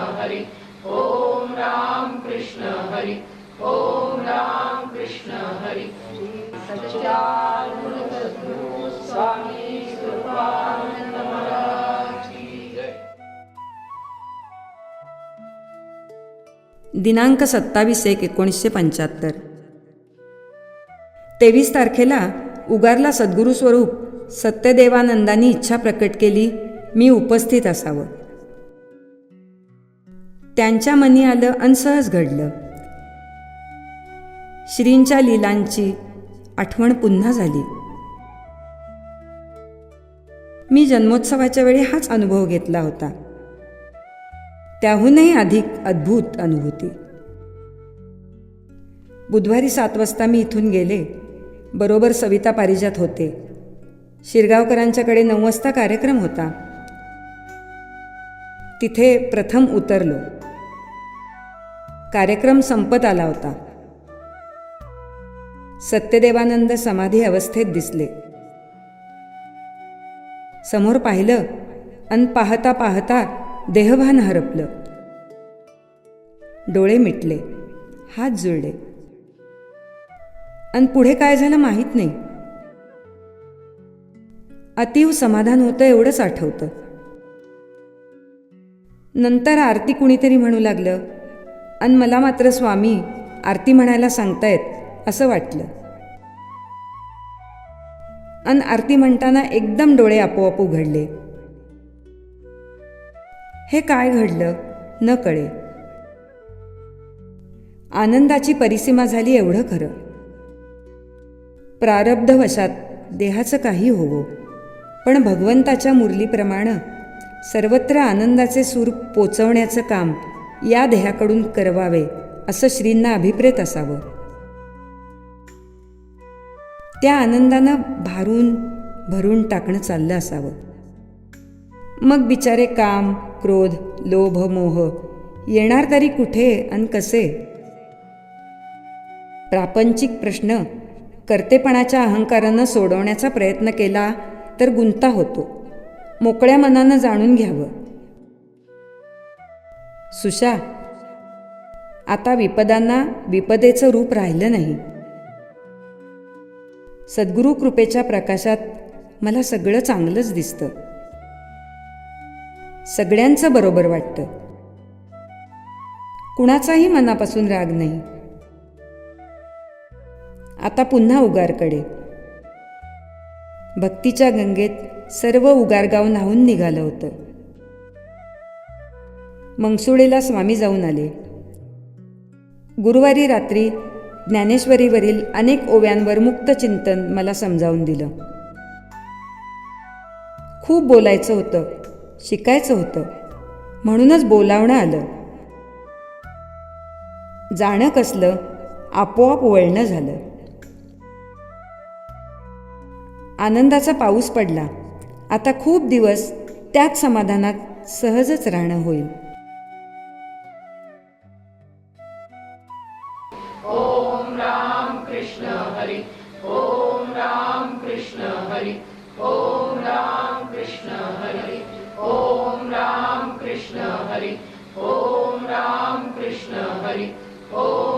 हरि। ओम राम कृष्ण हरि। ओम राम कृष्ण हरि। स्वामी कृपानंद महाराज दिनांक सत्तावीस एक एकोणीसशे पंच्याहत्तर. तेवीस तारखेला उगारला सद्गुरू स्वरूप सत्यदेवानंदांनी इच्छा प्रकट केली मी उपस्थित असावं. त्यांच्या मनी आलं आणि सहज घडलं. श्रींच्या लीलांची आठवण पुन्हा झाली. मी जन्मोत्सवाच्या वेळी हाच अनुभव घेतला होता. त्याहूनही अधिक अद्भुत अनुभूती. बुधवारी सात वाजता मी इथून गेले. बरोबर सविता पारिजात होते. शिरगावकरांच्याकडे नऊ वाजता कार्यक्रम होता. तिथे प्रथम उतरलो. कार्यक्रम संपत आला होता. सत्यदेवानंद समाधी अवस्थेत दिसले. समोर पाहिलं अन पाहता पाहता देहभान हरपलं. डोळे मिटले हात जुळले. अन पुढे काय झालं माहीत नाही. अतीव समाधान होतं एवढंच आठवतं. नंतर आरती कुणीतरी म्हणू लागलं आणि मला मात्र स्वामी आरती म्हणायला सांगतायत असं वाटलं. अन आरती म्हणताना एकदम डोळे आपोआप उघडले. हे काय घडलं? न कळे. आनंदाची परिसीमा झाली एवढं खरं. प्रारब्धवशात देहाचं काही होवो. पण भगवंताच्या मुरलीप्रमाणे सर्वत्र आनंदाचे सूर पोचवण्याचं काम या देहाकडून करवावे असं श्रींना अभिप्रेत असावं. त्या आनंदानं भारून भरून टाकणं चाललं असावं. मग बिचारे काम क्रोध लोभ मोह येणार तरी कुठे आणि कसे? प्रापंचिक प्रश्न कर्तेपणाच्या अहंकारानं सोडवण्याचा प्रयत्न केला तर गुंता होतो. मोकळ्या मनानं जाणून घ्यावं. सुशा आता विपदांना विपदेचं रूप राहिलं नाही. सद्गुरू कृपेच्या प्रकाशात मला सगळं चांगलंच दिसतं. सगळ्यांचं बरोबर वाटतं. कुणाचाही मनापासून राग नाही. आता पुन्हा उगारकडे. भक्तीच्या गंगेत सर्व उगारगाव न्हावून निघालं होतं. मंगसुळेला स्वामी जाऊन आले. गुरुवारी रात्री ज्ञानेश्वरीवरील अनेक ओव्यांवर मुक्त चिंतन मला समजावून दिलं. खूप बोलायचं होतं शिकायचं होतं. म्हणूनच बोलावणं आलं. जाणं कसलं आपोआप वळणं झालं. आनंदाचा पाऊस पडला. आता खूप दिवस त्याच समाधानात सहजच राहणं होईल. ॐ राम कृष्ण हरि ॐ राम कृष्ण हरि ॐ राम कृष्ण हरि ॐ राम कृष्ण हरि ॐ राम कृष्ण हरि ॐ